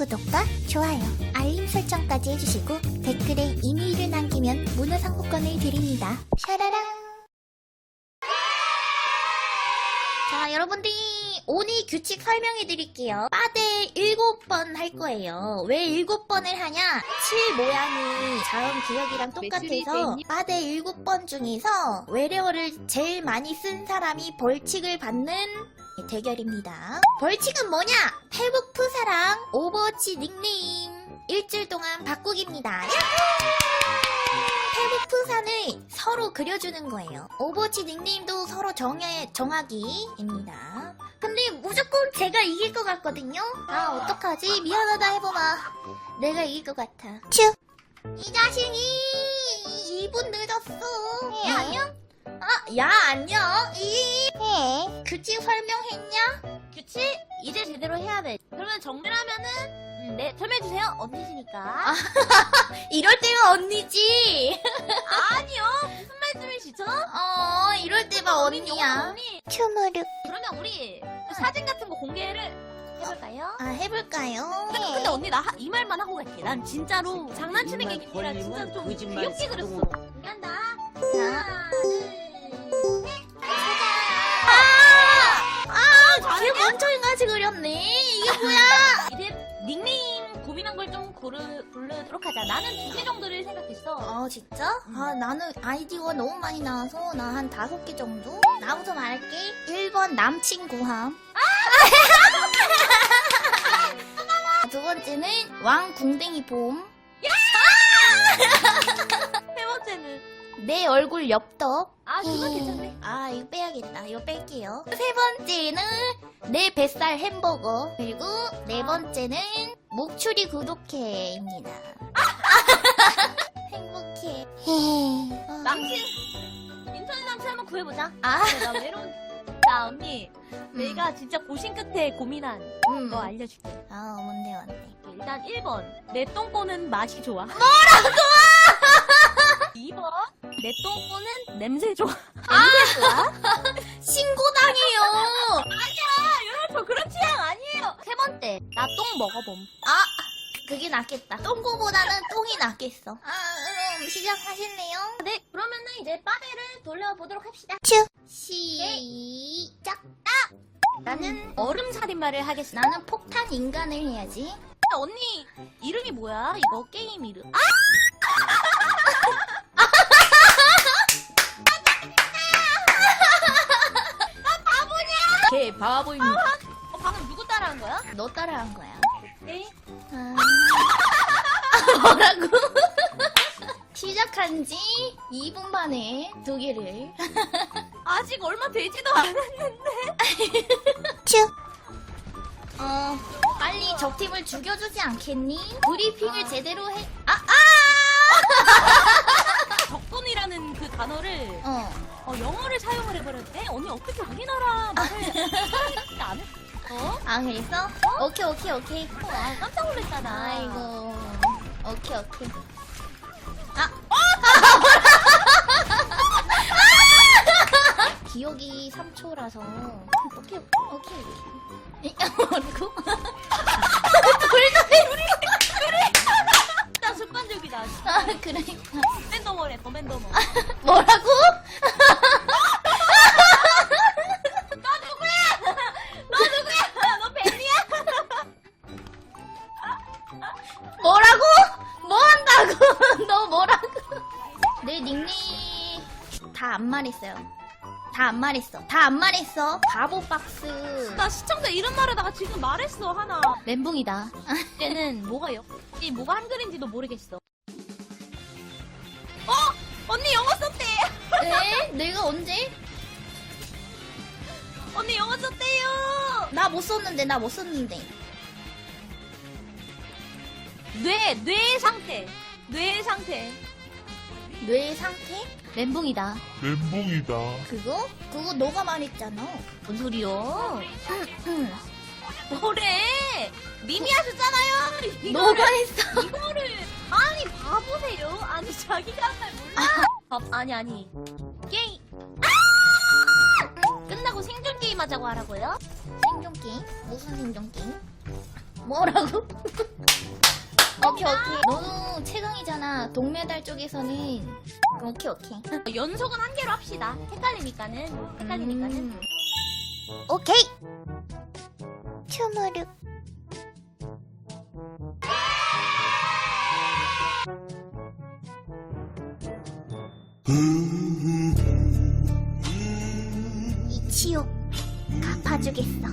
구독과 좋아요, 알림 설정까지 해주시고 댓글에 이메일을 남기면 문화상품권을 드립니다. 샤라랑! 자, 여러분들이 오늘 규칙 설명해 드릴게요. 빠데 7번 할 거예요. 왜 7번을 하냐? 7 모양이 자음 기억이랑 똑같아서 빠데 7번 중에서 외래어를 제일 많이 쓴 사람이 벌칙을 받는 대결입니다. 벌칙은 뭐냐? 페북 푸사랑 오버워치 닉네임 일주일 동안 바꾸기입니다. 페북 푸사는 서로 그려주는 거예요. 오버워치 닉네임도 서로 정해, 정하기입니다. 제가 이길 것 같거든요? 아, 어떡하지? 미안하다 해보마. 내가 이길 것 같아. 츄! 이 자식이 2분 늦었어. 예, 안녕? 아, 야, 안녕. 이 해. 규칙 설명했냐? 규칙 이제 제대로 해야 돼. 그러면 정리하면은 음, 네 설명해 주세요. 언니시니까. 이럴 때가 언니지. 아니요. 어, 때가 언니야. 언니. 큐무르. 그러면 우리 그 사진 같은 거 공개를 해볼까요? 아, 해볼까요? 네. 근데, 근데 언니 나 이 말만 하고 갈게. 난 진짜로 장난치는 게 아니라 진짜 좀 귀엽게 그렸어. 공개한다. 자. 하나, 둘, 셋. 아! 아, 잘했냐? 걔 엄청나게 그렸네. 이게 뭐야? 이제 닉네임 고민한 걸좀 고르, 고르도록 하자. 나는 두 개 정도를 생각했어. 아, 진짜? 아, 나는 아이디어가 너무 많이 나와서 나 한 다섯 개 정도? 나부터 말할게. 1번 남친 구함. 두 번째는 왕 궁뎅이 봄. 세 번째는. 내 얼굴 엽떡. 아, 그건 괜찮네. 아, 이거 빼야겠다. 이거 뺄게요. 세 번째는 내 뱃살 햄버거. 그리고 네 번째는 목추리 구독해입니다. 행복해. 아, 남친 인터넷 남친 한번 구해보자. 아, 그래, 나 외로운. 자 언니, 내가 진짜 고심 끝에 고민한 음. 거 알려줄게. 아, 뭔데, 뭔데. 일단 1번 내 똥꼬는 맛이 좋아. 뭐라고? 2번 내 똥꼬는 냄새 좋아. 냄새 좋아? 신고당해요! 여러분 저 그런. 세 번째 나 똥 먹어봄. 아, 그게 낫겠다. 똥꼬보다는 똥이 낫겠어. 아, 그럼 시작하실래요? 네, 그러면은 이제 빠베를 돌려보도록 합시다. 츄! 시작! 나는 얼음 살인마를 하겠습니다. 나는 폭탄 인간을 해야지. 언니 이름이 뭐야? 이거 게임 이름. 아! 개 바보입니다. 거야? 너 따라한 거야. 네. 아... 뭐라고? 시작한 지 2분 만에 두 개를. 아직 얼마 되지도 않았는데. 츄. 어, 빨리 적팀을 죽여주지 않겠니? 브리핑을 제대로 해. 아, 아! 적분이라는 그 단어를 어. 어, 영어를 사용을 해버렸대. 언니 어떻게 우리나라 말을 사용하지 않을? 어? 아, 그랬어? 오케이, 오케이, 오케이. 어, 아, 깜짝 놀랐잖아. 아이고. 오케이, 오케이. 아! 기억이 3초라서. 오케이, 오케이, 오케이. 뭐라고? 진짜 습관적이다. 아, 그러니까. 더맨더머래, 더맨더머. 뭐라고? 다 안 말했어요. 다 안 말했어. 다 안 말했어. 바보 박스. 나 시청자 이름 말하다가 지금 말했어, 하나. 멘붕이다. 때는 뭐가 역, 이 뭐가 한글인지도 모르겠어. 어? 언니 영어 썼대! 네? 내가 언제? 언니 영어 썼대요! 나 못 썼는데, 나 못 썼는데. 뇌, 뇌 상태. 뇌 상태. 뇌 상태? 멘붕이다. 멘붕이다. 그거? 그거 너가 말했잖아. 뭔 소리요? 응. 뭐래? 님이 하셨잖아요! 이거를- 너가 했어. 이거를 아니 바보세요? 아니 자기가 한 말 몰라? 밥 아니 아니 게임 아! 끝나고 생존 게임 하자고 하라고요? 생존 게임? 무슨 생존 게임? 뭐라고? 오케이 오케이 너는 최강이잖아 동메달 쪽에서는 오케이 오케이 연속은 한 개로 합시다. 헷갈리니까는. 헷갈리니까는. 음. 오케이 추무르 이 지옥 갚아주겠어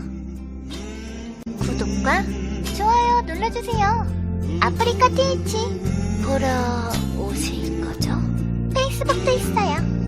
구독과 좋아요 눌러주세요 아프리카 TH 보러 오실 거죠? 페이스북도 있어요